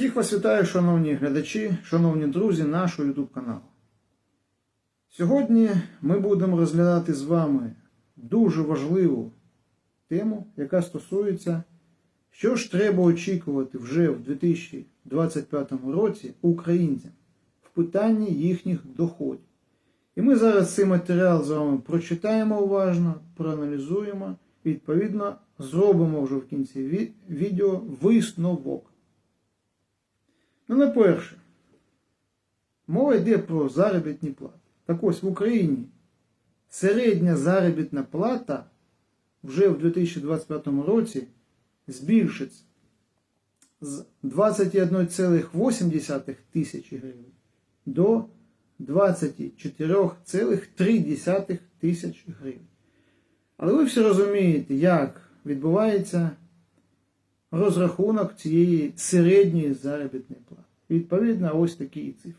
Всіх вас вітаю, шановні глядачі, шановні друзі нашого YouTube каналу. Сьогодні ми будемо розглядати з вами дуже важливу тему, яка стосується, що ж треба очікувати вже в 2025 році українцям в питанні їхніх доходів. І ми зараз цей матеріал з вами прочитаємо уважно, проаналізуємо, і, відповідно, зробимо вже в кінці відео висновок. Ну, на-перше, мова йде про заробітні плати. Так ось в Україні середня заробітна плата вже в 2025 році збільшиться з 21,8 тисячі гривень до 24,3 тисяч гривень. Але ви всі розумієте, як відбувається розрахунок цієї середньої заробітної плати. Відповідно, ось такі і цифри.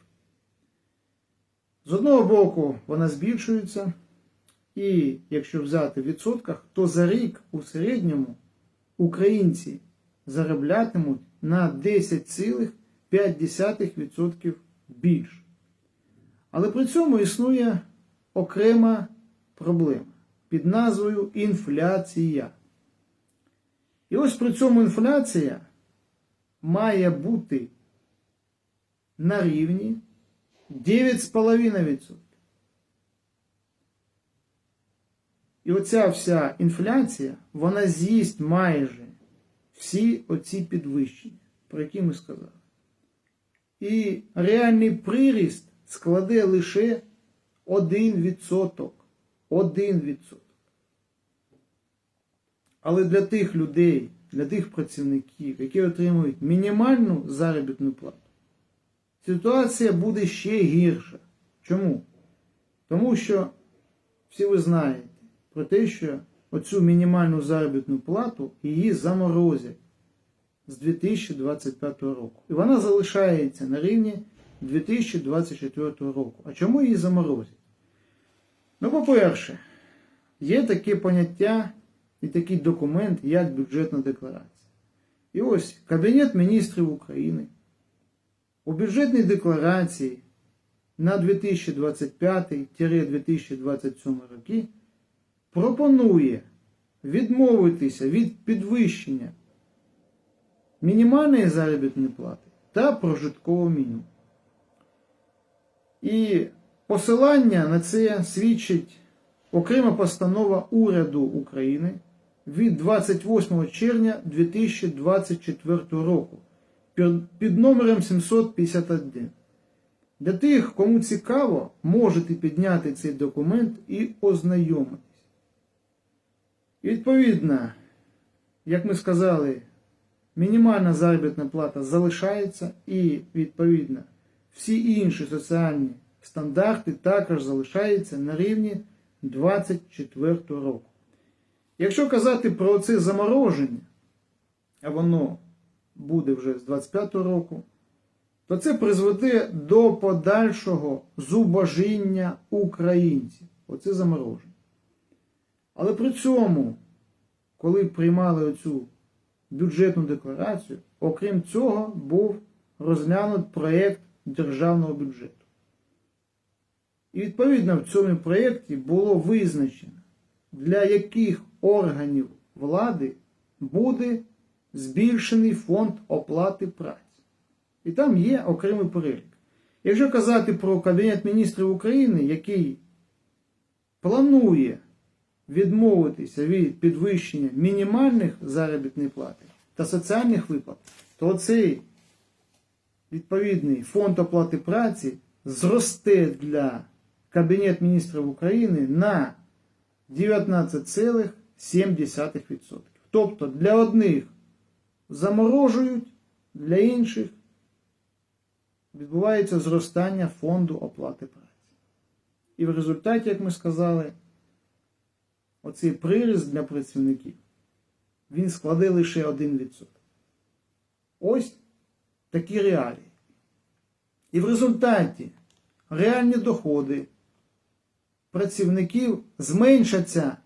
З одного боку, вона збільшується, і якщо взяти в відсотках, то за рік у середньому українці зароблятимуть на 10,5% більше. Але при цьому існує окрема проблема під назвою інфляція. І ось при цьому інфляція має бути на рівні 9,5%. І оця вся інфляція, вона з'їсть майже всі оці підвищення, про які ми сказали. І реальний приріст складе лише 1%. 1%. Але для тих людей, для тих працівників, які отримують мінімальну заробітну плату, ситуація буде ще гірша. Чому? Тому що всі ви знаєте про те, що оцю мінімальну заробітну плату її заморозять з 2025 року. І вона залишається на рівні 2024 року. А чому її заморозять? Ну, по-перше, є таке поняття і такий документ, як бюджетна декларація. І ось Кабінет міністрів України у бюджетній декларації на 2025-2027 роки пропонує відмовитися від підвищення мінімальної заробітної плати та прожиткового мінімуму. І посилання на це свідчить окрема постанова уряду України від 28 червня 2024 року під- номером 751. Для тих, кому цікаво, можете підняти цей документ і ознайомитись. Відповідно, як ми сказали, мінімальна заробітна плата залишається і, відповідно, всі інші соціальні стандарти також залишаються на рівні 24 року. Якщо казати про це замороження, а воно буде вже з 25 року, то це призведе до подальшого зубожіння українців. Оце замороження. Але при цьому, коли приймали оцю бюджетну декларацію, окрім цього, був розглянут проєкт державного бюджету. І відповідно в цьому проєкті було визначено, для яких органів влади буде збільшений фонд оплати праці. І там є окремий перелік. Якщо казати про Кабінет міністрів України, який планує відмовитися від підвищення мінімальних заробітних плати та соціальних виплат, то цей відповідний фонд оплати праці зросте для Кабінет міністрів України на 19,7%. Тобто для одних заморожують, для інших відбувається зростання фонду оплати праці. І в результаті, як ми сказали, оцей приріст для працівників, він складе лише 1%. Ось такі реалії. І в результаті реальні доходи працівників зменшаться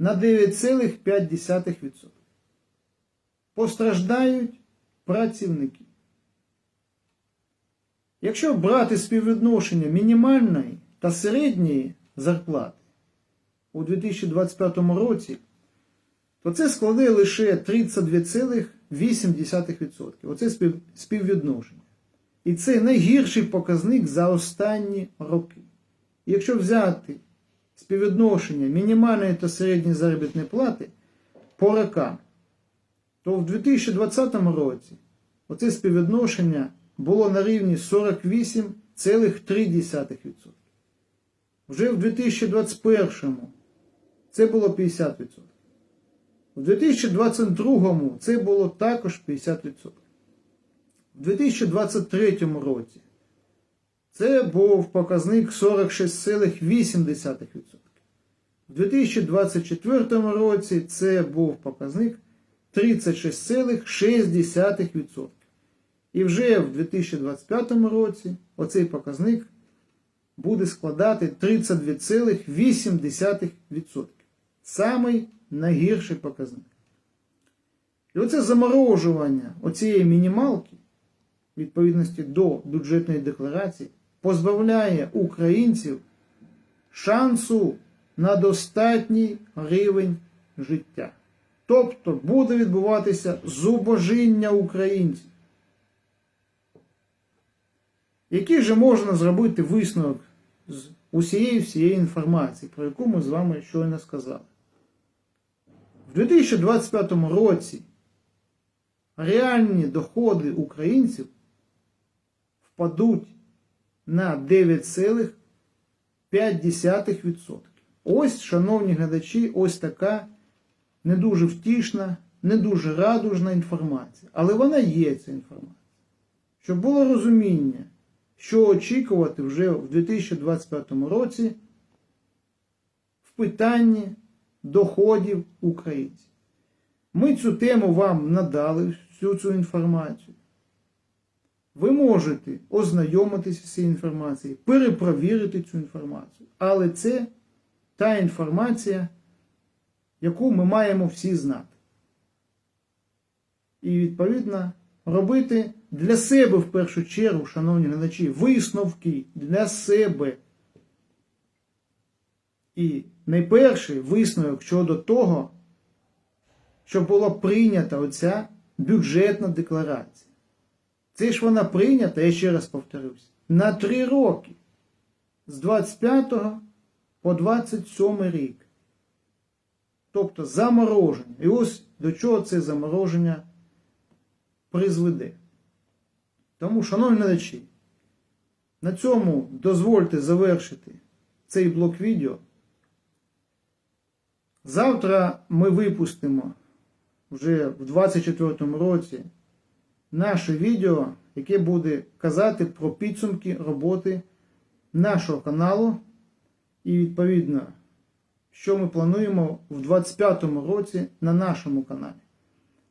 на 9,5%. Постраждають працівники. Якщо брати співвідношення мінімальної та середньої зарплати у 2025 році, то це складе лише 32,8%. Оце співвідношення. І це найгірший показник за останні роки. Якщо взяти співвідношення мінімальної та середньої заробітної плати по рокам, то в 2020 році оце співвідношення було на рівні 48,3%. Вже в 2021 це було 50%. У 2022 це було також 50%. У 2023 році це був показник 46,8%. У 2024 році це був показник 36,6%. І вже в 2025 році оцей показник буде складати 32,8%. Самий найгірший показник. І оце заморожування оцієї мінімалки, відповідності до бюджетної декларації, позбавляє українців шансу на достатній рівень життя. Тобто буде відбуватися зубожіння українців. Який же можна зробити висновок з усієї всієї інформації, про яку ми з вами щойно сказали? В 2025 році реальні доходи українців впадуть на 9,5%. Ось, шановні глядачі, ось така не дуже втішна, не дуже радужна інформація. Але вона є ця інформація. Щоб було розуміння, що очікувати вже в 2025 році в питанні доходів українців. Ми цю тему вам надали, всю цю інформацію. Ви можете ознайомитися з цією інформацією, перепровірити цю інформацію. Але це та інформація, яку ми маємо всі знати. І, відповідно, робити для себе в першу чергу, шановні глядачі, висновки для себе. І найперший висновок щодо того, що була прийнята оця бюджетна декларація. Це ж вона прийнята, я ще раз повторюсь, на три роки. З 25 по 27 рік. Тобто замороження. І ось до чого це замороження призведе. Тому, шановні глядачі, на цьому дозвольте завершити цей блок відео. Завтра ми випустимо вже в 2024 році наше відео, яке буде казати про підсумки роботи нашого каналу і відповідно, що ми плануємо в 2025 році на нашому каналі.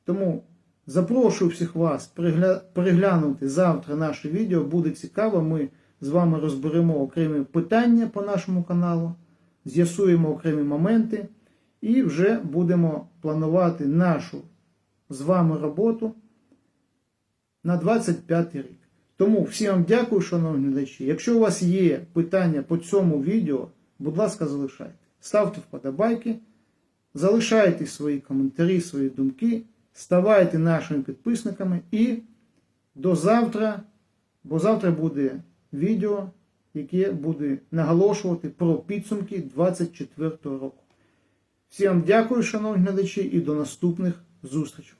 Тому запрошую всіх вас перегля- переглянути завтра наше відео. Буде цікаво. Ми з вами розберемо окремі питання по нашому каналу, з'ясуємо окремі моменти і вже будемо планувати нашу з вами роботу на 25 рік. Тому всім вам дякую, шановні глядачі. Якщо у вас є питання по цьому відео, будь ласка, залишайте. Ставте вподобайки, залишайте свої коментарі, свої думки, ставайте нашими підписниками і до завтра, бо завтра буде відео, яке буде наголошувати про підсумки 24 року. Всім дякую, шановні глядачі, і до наступних зустрічей.